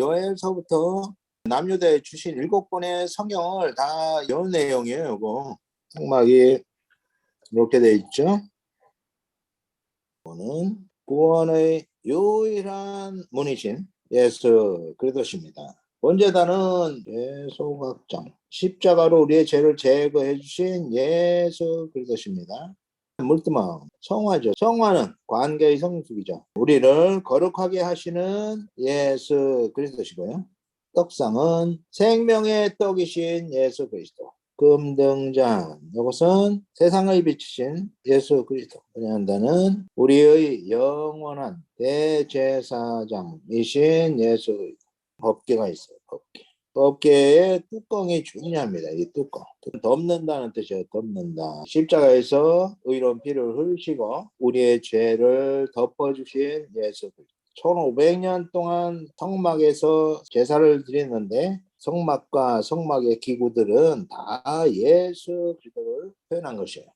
요엘서부터 남유다에 주신 일곱 권의 성경을 다연 내용이에요. 이거 성막이 이렇게 돼 있죠. 이거는 구원의 유일한 문이신 예수 그리스도십니다. 번제단은 예소각장 십자가로 우리의 죄를 제거해 주신 예수 그리스도십니다. 물두멍 성화죠. 성화는 관계의 성숙이죠. 우리를 거룩하게 하시는 예수 그리스도시고요. 떡상은 생명의 떡이신 예수 그리스도. 금등잔 이것은 세상을 비추신 예수 그리스도. 왜냐한다는 우리의 영원한 대제사장이신 예수 그리스도. 법계가 있어요. 법계. 법계의 뚜껑이 중요합니다. 이 뚜껑. 덮는다는 뜻이에요. 덮는다. 십자가에서 의로운 피를 흘리시고 우리의 죄를 덮어주신 예수 그리스도. 1500년 동안 성막에서 제사를 드리는데 성막과 성막의 기구들은 다 예수 그리스도를 표현한 것이에요.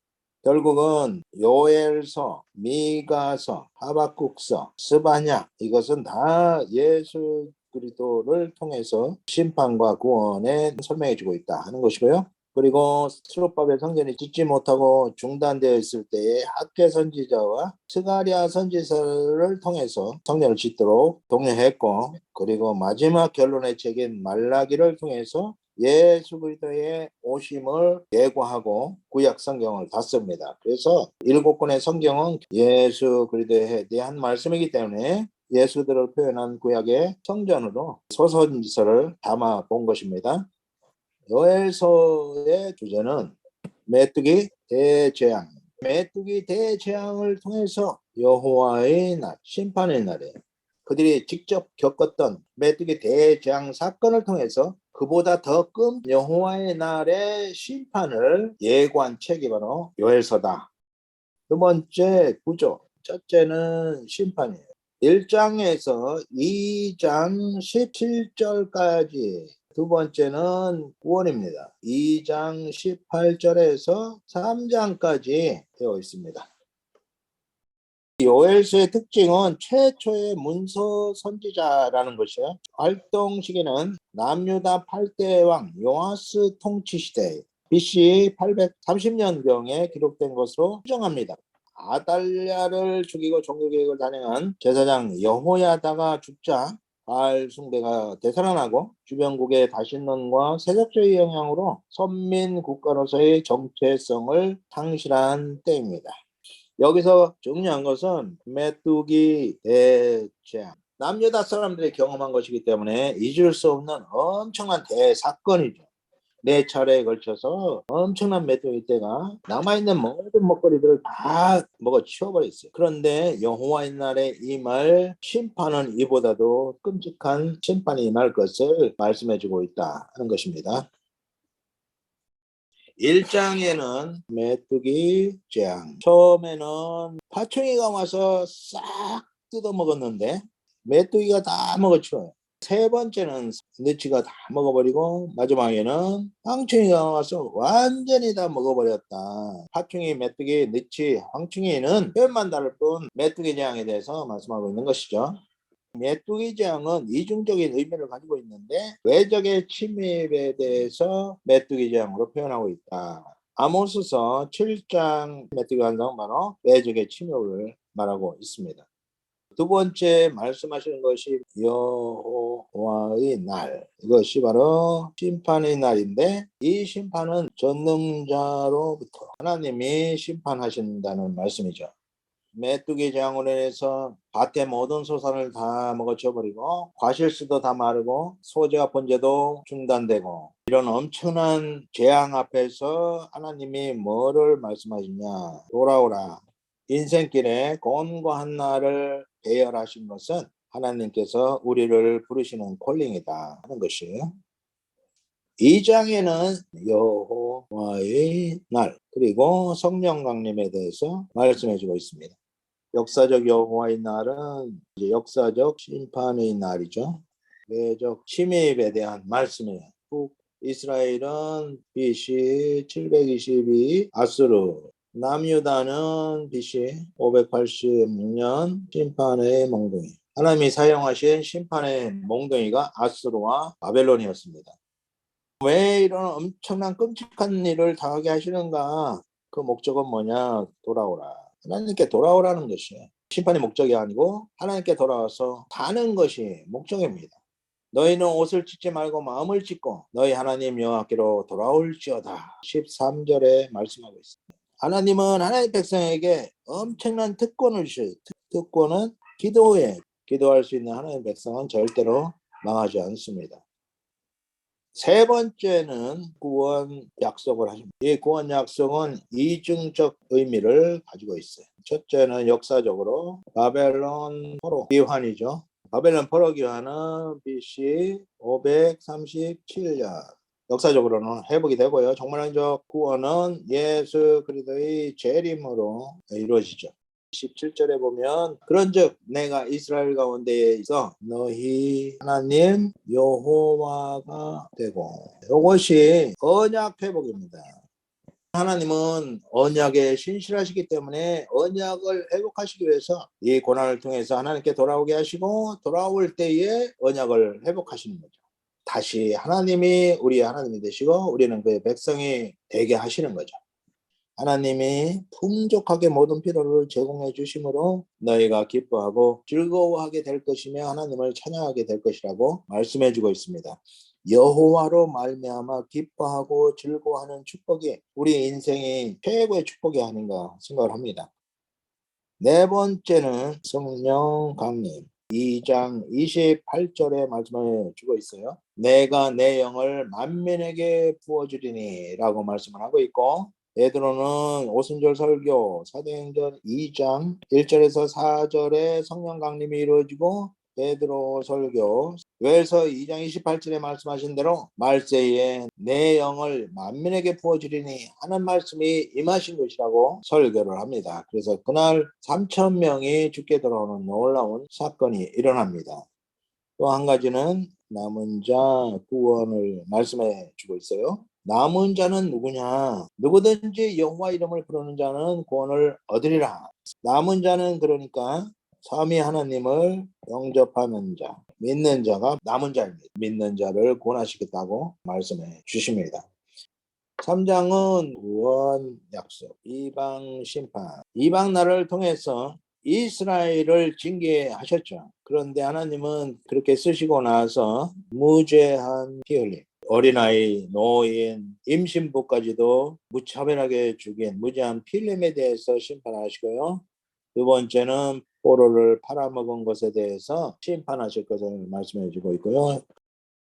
결국은 요엘서, 미가서, 하박국서, 스바냐 이것은 다 예수 그리스도를 통해서 심판과 구원에 설명해 주고 있다 하는 것이고요. 그리고 수로법의 성전이 짓지 못하고 중단되어 있을 때에 학계 선지자와 스가리아 선지서를 통해서 성전을 짓도록 독려했고 그리고 마지막 결론의 책인 말라기를 통해서 예수 그리스도의 오심을 예고하고 구약 성경을 다 씁니다. 그래서 일곱 권의 성경은 예수 그리스도에 대한 말씀이기 때문에 예수들을 표현한 구약의 성전으로 소선지서를 담아 본 것입니다. 요엘서의 주제는 메뚜기 대재앙. 메뚜기 대재앙을 통해서 여호와의 날, 심판의 날에 그들이 직접 겪었던 메뚜기 대재앙 사건을 통해서 그보다 더끔 여호와의 날의 심판을 예고한 책이 바로 요엘서다. 두 번째 구조. 첫째는 심판이에요. 1장에서 2장 17절까지 두 번째는 구원입니다. 2장 18절에서 3장까지 되어 있습니다. 요엘서의 특징은 최초의 문서 선지자라는 것이요. 활동 시기는 남유다 8대 왕 요아스 통치 시대 BC 830년경에 기록된 것으로 추정합니다. 아달랴를 죽이고 종교개혁을 단행한 제사장 여호야다가 죽자 바알 숭배가 되살아나고 주변국의 다신론과 세력주의 영향으로 선민 국가로서의 정체성을 상실한 때입니다. 여기서 중요한 것은 메뚜기 대재앙 남여다 사람들이 경험한 것이기 때문에 잊을 수 없는 엄청난 대사건이죠. 네 차례에 걸쳐서 엄청난 메뚜기 떼가 남아있는 모든 먹거리들을 다 먹어 치워버렸어요. 그런데 여호와의 날에 임할 심판은 이보다도 끔찍한 심판이 임할 것을 말씀해주고 있다 하는 것입니다. 1장에는 메뚜기 재앙 처음에는 파충이가 와서 싹 뜯어먹었는데 메뚜기가 다 먹어치워요. 세 번째는 느치가 다 먹어버리고 마지막에는 황충이가 와서 완전히 다 먹어버렸다. 파충이, 메뚜기, 느치, 황충이는 표현만 다를 뿐 메뚜기 재앙에 대해서 말씀하고 있는 것이죠. 메뚜기 재앙은 이중적인 의미를 가지고 있는데 외적의 침입에 대해서 메뚜기 재앙으로 표현하고 있다. 아모스서 7장 메뚜기 환상 바로 외적의 침입을 말하고 있습니다. 두 번째 말씀하시는 것이 여호와의 날. 이것이 바로 심판의 날인데 이 심판은 전능자로부터 하나님이 심판하신다는 말씀이죠. 메뚜기 인해서 밭의 모든 소산을 다 먹어치워버리고 과실수도 다 마르고 소재와 번제도 중단되고 이런 엄청난 재앙 앞에서 하나님이 뭐를 말씀하시냐. 돌아오라 인생길에 곤고한 날을 배열하신 것은 하나님께서 우리를 부르시는 콜링이다 하는 것이에요. 2장에는 여호와의 날 그리고 성령 강림에 대해서 말씀해 주고 있습니다. 역사적 여호와의 날은 역사적 심판의 날이죠. 외적 침입에 대한 말씀이에요. 북 이스라엘은 BC 722 아수르 남유다는 BC 586년 심판의 몽둥이 하나님이 사용하신 심판의 몽둥이가 아수르와 바벨론이었습니다. 왜 이런 엄청난 끔찍한 일을 당하게 하시는가? 그 목적은 뭐냐? 돌아오라. 하나님께 돌아오라는 것이에요. 심판의 목적이 아니고 하나님께 돌아와서 사는 것이 목적입니다. 너희는 옷을 찢지 말고 마음을 찢고 너희 하나님 여호와께로 돌아올지어다. 13절에 말씀하고 있습니다. 하나님은 하나님 백성에게 엄청난 특권을 주셔요. 특- 특권은 기도에 기도할 수 있는 하나님 백성은 절대로 망하지 않습니다. 세 번째는 구원 약속을 하십니다. 이 구원 약속은 이중적 의미를 가지고 있어요. 첫째는 역사적으로 바벨론 포로 기환이죠. 바벨론 포로 기환은 BC 537년. 역사적으로는 회복이 되고요. 정말적 구원은 예수 그리스도의 재림으로 이루어지죠. 17절에 보면 그런즉 내가 이스라엘 가운데에 있어 너희 하나님 여호와가 되고 이것이 언약 회복입니다. 하나님은 언약에 신실하시기 때문에 언약을 회복하시기 위해서 이 고난을 통해서 하나님께 돌아오게 하시고 돌아올 때에 언약을 회복하시는 거죠. 다시 하나님이 우리 하나님이 되시고 우리는 그의 백성이 되게 하시는 거죠. 하나님이 풍족하게 모든 필요를 제공해 주심으로 너희가 기뻐하고 즐거워하게 될 것이며 하나님을 찬양하게 될 것이라고 말씀해 주고 있습니다. 여호와로 말미암아 기뻐하고 즐거워하는 축복이 우리 인생의 최고의 축복이 아닌가 생각을 합니다. 네 번째는 성령 강림 2장 28절에 말씀을 주고 있어요. 내가 내 영을 만민에게 부어주리니 라고 말씀을 하고 있고 베드로는 오순절 설교 사도행전 2장 1절에서 4절에 성령 강림이 이루어지고 베드로 설교 외서 2장 28절에 말씀하신 대로 말세에 내 영을 만민에게 부어주리니 하는 말씀이 임하신 것이라고 설교를 합니다. 그래서 그날 3천 명이 죽게 돌아오는 놀라운 사건이 일어납니다. 또 한 가지는 남은 자 구원을 말씀해 주고 있어요. 남은 자는 누구냐? 누구든지 여호와 이름을 부르는 자는 구원을 얻으리라. 남은 자는 그러니까 삼위 하나님을 영접하는 자, 믿는 자가 남은 자입니다. 믿는 자를 구원하시겠다고 말씀해 주십니다. 3장은 구원 약속, 이방 심판, 이방 나라를 통해서 이스라엘을 징계하셨죠. 그런데 하나님은 그렇게 쓰시고 나서 무죄한 피 흘림, 어린아이, 노인, 임신부까지도 무차별하게 죽인 무죄한 피 흘림에 대해서 심판하시고요. 두 번째는 포로를 팔아먹은 것에 대해서 심판하실 것을 말씀해 주고 있고요.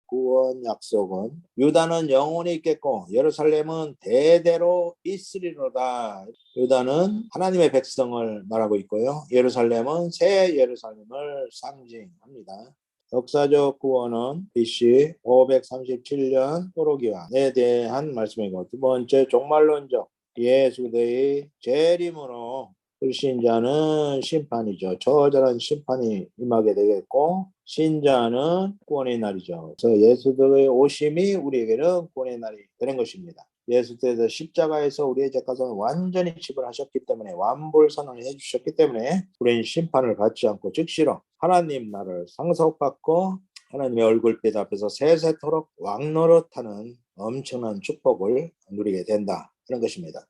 구원 약속은 유다는 영원히 있겠고 예루살렘은 대대로 있으리로다. 유다는 하나님의 백성을 말하고 있고요. 예루살렘은 새 예루살렘을 상징합니다. 역사적 구원은 BC 537년 포로기환에 대한 말씀이고 두 번째 종말론적 예수의 재림으로 불신자는 심판이죠. 저절한 심판이 임하게 되겠고 신자는 구원의 날이죠. 그래서 예수들의 오심이 우리에게는 구원의 날이 되는 것입니다. 예수 때에서 십자가에서 우리의 죄값을 완전히 지불하셨기 때문에 완불 선언을 해주셨기 때문에 우리는 심판을 받지 않고 즉시로 하나님 나를 상속받고 하나님의 얼굴빛 앞에서 세세토록 왕노릇하는 엄청난 축복을 누리게 된다 하는 것입니다.